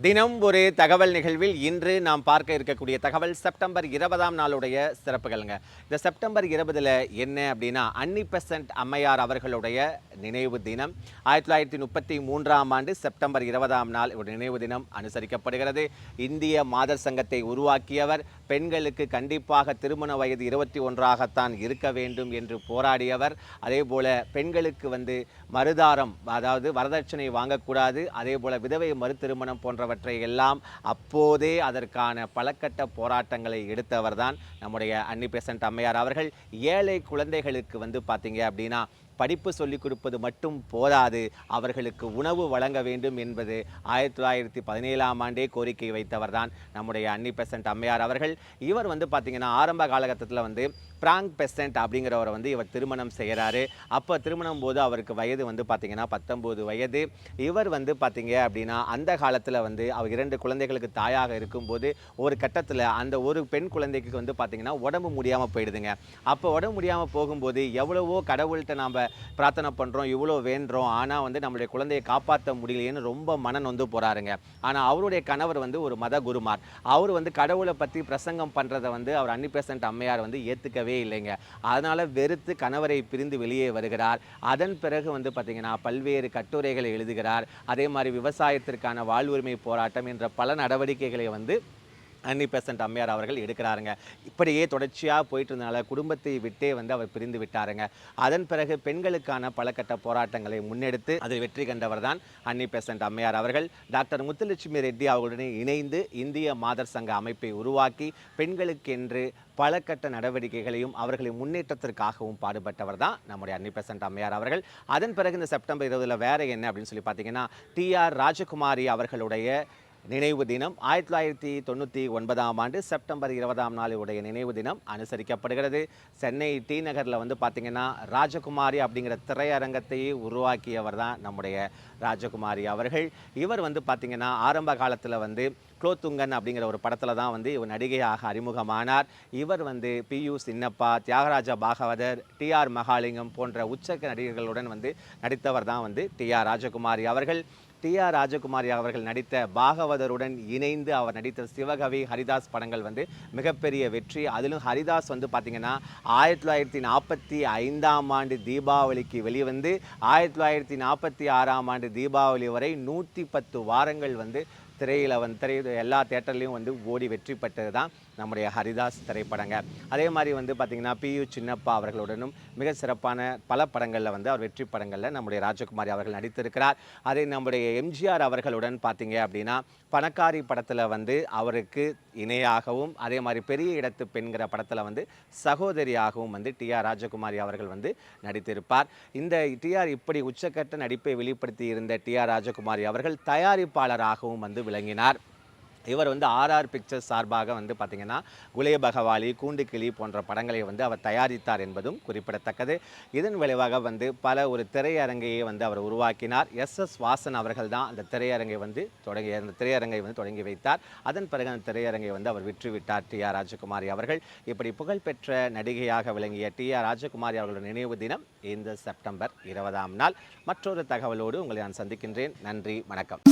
தினம் ஒரு தகவல் நிகழ்வில் இன்று நாம் பார்க்க இருக்கக்கூடிய தகவல் செப்டம்பர் இருபதாம் நாளுடைய சிறப்புகள்ங்க. இந்த செப்டம்பர் இருபதில் என்ன அப்படின்னா அன்னி பெசன்ட் அம்மையார் அவர்களுடைய நினைவு தினம். ஆயிரத்தி தொள்ளாயிரத்தி முப்பத்தி மூன்றாம் ஆண்டு செப்டம்பர் இருபதாம் நாள் ஒரு நினைவு தினம் அனுசரிக்கப்படுகிறது. இந்திய மாதர் சங்கத்தை உருவாக்கியவர் பெண்களுக்கு கண்டிப்பாக திருமண வயது இருபத்தி ஒன்றாகத்தான் இருக்க வேண்டும் என்று போராடியவர். அதே போல பெண்களுக்கு வந்து மறுதாரம் அதாவது வரதட்சணை வாங்கக்கூடாது. அதே போல விதவை மறுதிருமணம் போன்றவற்றை எல்லாம் அப்போதே அதற்கான பலக்கட்ட போராட்டங்களை எடுத்தவர் தான் நம்முடைய அன்னி பெசன்ட் அம்மையார் அவர்கள். ஏழை குழந்தைகளுக்கு வந்து பார்த்தீங்க அப்படின்னா படிப்பு சொல்லிக் கொடுப்பது மட்டும் போதாது. அவர்களுக்கு உணவு வழங்க வேண்டும் என்பது ஆயிரத்தி தொள்ளாயிரத்தி பதினேழாம் ஆண்டே கோரிக்கை வைத்தவர் தான் நம்முடைய அன்னி பெசன்ட் அம்மையார் அவர்கள். இவர் வந்து பார்த்திங்கன்னா ஆரம்ப காலகட்டத்தில் வந்து பிராங்க் பெசன்ட் அப்படிங்கிறவரை வந்து இவர் திருமணம் செய்கிறாரு அப்போ திருமணம் போது அவருக்கு வயது வந்து பார்த்திங்கன்னா பத்தொம்போது வயது. இவர் வந்து பார்த்திங்க அப்படின்னா அந்த காலத்தில் வந்து அவர் இரண்டு குழந்தைகளுக்கு தாயாக இருக்கும்போது ஒரு கட்டத்தில் அந்த ஒரு பெண் குழந்தைக்கு வந்து பார்த்தீங்கன்னா உடம்பு முடியாமல் போயிடுதுங்க. அப்போ உடம்பு முடியாமல் போகும்போது எவ்வளவோ கடவுள்கிட்ட நாம் பிரார்த்தனை பண்ணுறோம் இவ்வளோ வேண்டுறோம் ஆனால் வந்து நம்மளுடைய குழந்தையை காப்பாற்ற முடியலையேன்னு ரொம்ப மனன் வந்து போகிறாருங்க ஆனால் அவருடைய கணவர் வந்து ஒரு மத குருமார். அவர் வந்து கடவுளை பற்றி பிரசங்கம் பண்ணுறதை வந்து அவர் அன்னிபெசன்ட் அம்மையார் வந்து ஏற்றுக்கவே இல்லைங்க. அதனால் வெறுத்து கணவரை பிரிந்து வெளியே வருகிறார். அதன் பிறகு வந்து பார்த்திங்கன்னா பல்வேறு கட்டுரைகளை எழுதுகிறார். அதே மாதிரி விவசாயத்திற்கான வாழ்வுரிமை போராட்டம் என்ற பல நடவடிக்கைகளை வந்து அன்னி பெசன்ட் அம்மையார் அவர்கள் எடுக்கிறாருங்க. இப்படியே தொடர்ச்சியாக போயிட்டு இருந்தனால குடும்பத்தை விட்டே வந்து அவர் பிரிந்து விட்டாருங்க. அதன் பிறகு பெண்களுக்கான பல கட்ட போராட்டங்களை முன்னெடுத்து அதில் வெற்றி கண்டவர் தான் அன்னி பெசன்ட் அம்மையார் அவர்கள். டாக்டர் முத்துலட்சுமி ரெட்டி அவர்களுடன் இணைந்து இந்திய மாதர் சங்க அமைப்பை உருவாக்கி பெண்களுக்கென்று பல கட்ட நடவடிக்கைகளையும் அவர்களின் முன்னேற்றத்திற்காகவும் பாடுபட்டவர் தான் நம்முடைய அன்னி பெசன்ட் அம்மையார் அவர்கள். அதன் பிறகு இந்த செப்டம்பர் இருபதில் வேற என்ன அப்படின்னு சொல்லி பார்த்தீங்கன்னா டி ஆர் ராஜகுமாரி அவர்களுடைய நினைவு தினம் ஆயிரத்தி தொள்ளாயிரத்தி தொண்ணூற்றி ஒன்பதாம் ஆண்டு செப்டம்பர் இருபதாம் நாளுடைய நினைவு தினம் அனுசரிக்கப்படுகிறது. சென்னை டி நகரில் வந்து பார்த்திங்கன்னா ராஜகுமாரி அப்படிங்கிற திரையரங்கத்தையே உருவாக்கியவர் தான் நம்முடைய ராஜகுமாரி அவர்கள். இவர் வந்து பார்த்திங்கன்னா ஆரம்ப காலத்தில் வந்து குலோத்துங்கன் அப்படிங்கிற ஒரு படத்தில் தான் வந்து இவர் நடிகையாக அறிமுகமானார். இவர் வந்து P U Chinnappa Thyagaraja Bhagavathar T R Mahalingam போன்ற உச்சக்க நடிகர்களுடன் வந்து நடித்தவர் தான் வந்து டி ஆர் ராஜகுமாரி அவர்கள். டி ஆர் ராஜகுமாரி அவர்கள் நடித்த பாகவதருடன் இணைந்து அவர் நடித்த சிவகவி ஹரிதாஸ் படங்கள் வந்து மிகப்பெரிய வெற்றி. அதிலும் ஹரிதாஸ் வந்து பார்த்திங்கன்னா ஆயிரத்தி தொள்ளாயிரத்தி நாற்பத்தி ஐந்தாம் ஆண்டு தீபாவளிக்கு வெளிவந்து ஆயிரத்தி தொள்ளாயிரத்தி நாற்பத்தி ஆறாம் ஆண்டு தீபாவளி வரை நூற்றி பத்து வாரங்கள் வந்து திரையில் வந்து திரை எல்லா தேட்டர்லேயும் வந்து ஓடி வெற்றி பெற்றது தான் நம்முடைய ஹரிதாஸ் திரைப்படங்க. அதே மாதிரி வந்து பார்த்திங்கன்னா பியூ சின்னப்பா அவர்களுடனும் மிக சிறப்பான பல படங்களில் வந்து அவர் வெற்றி படங்களில் நம்முடைய ராஜகுமாரி அவர்கள் நடித்திருக்கிறார். அதே நம்முடைய எம்ஜிஆர் அவர்களுடன் பார்த்தீங்க அப்படின்னா பணக்காரி படத்தில் வந்து அவருக்கு இணையாகவும் அதே மாதிரி பெரிய இடத்து பெண்கிற படத்தில் வந்து சகோதரியாகவும் வந்து டி ஆர் ராஜகுமாரி அவர்கள் வந்து நடித்திருப்பார். இந்த டிஆர் இப்படி உச்சக்கட்ட நடிப்பை வெளிப்படுத்தி இருந்த டி ஆர் ராஜகுமாரி அவர்கள் தயாரிப்பாளராகவும் வந்து விளங்கினார். இவர் வந்து ஆர்ஆர் பிக்சர்ஸ் சார்பாக வந்து பார்த்திங்கன்னா குலே பகவாலி கூண்டுக்கிளி போன்ற படங்களை வந்து அவர் தயாரித்தார் என்பதும் குறிப்பிடத்தக்கது. இதன் விளைவாக வந்து பல ஒரு திரையரங்கையை வந்து அவர் உருவாக்கினார். எஸ் எஸ் வாசன் அவர்கள் தான் அந்த திரையரங்கை வந்து தொடங்கி அந்த திரையரங்கை வந்து தொடங்கி வைத்தார். அதன் பிறகு அந்த திரையரங்கை வந்து அவர் விற்றுவிட்டார் டி ஆர் ராஜகுமாரி அவர்கள். இப்படி புகழ்பெற்ற நடிகையாக விளங்கிய டி ஆர் ராஜகுமாரி அவர்களுடைய நினைவு தினம் இந்த செப்டம்பர் இருபதாம் நாள். மற்றொரு தகவலோடு உங்களை நான் சந்திக்கின்றேன். நன்றி வணக்கம்.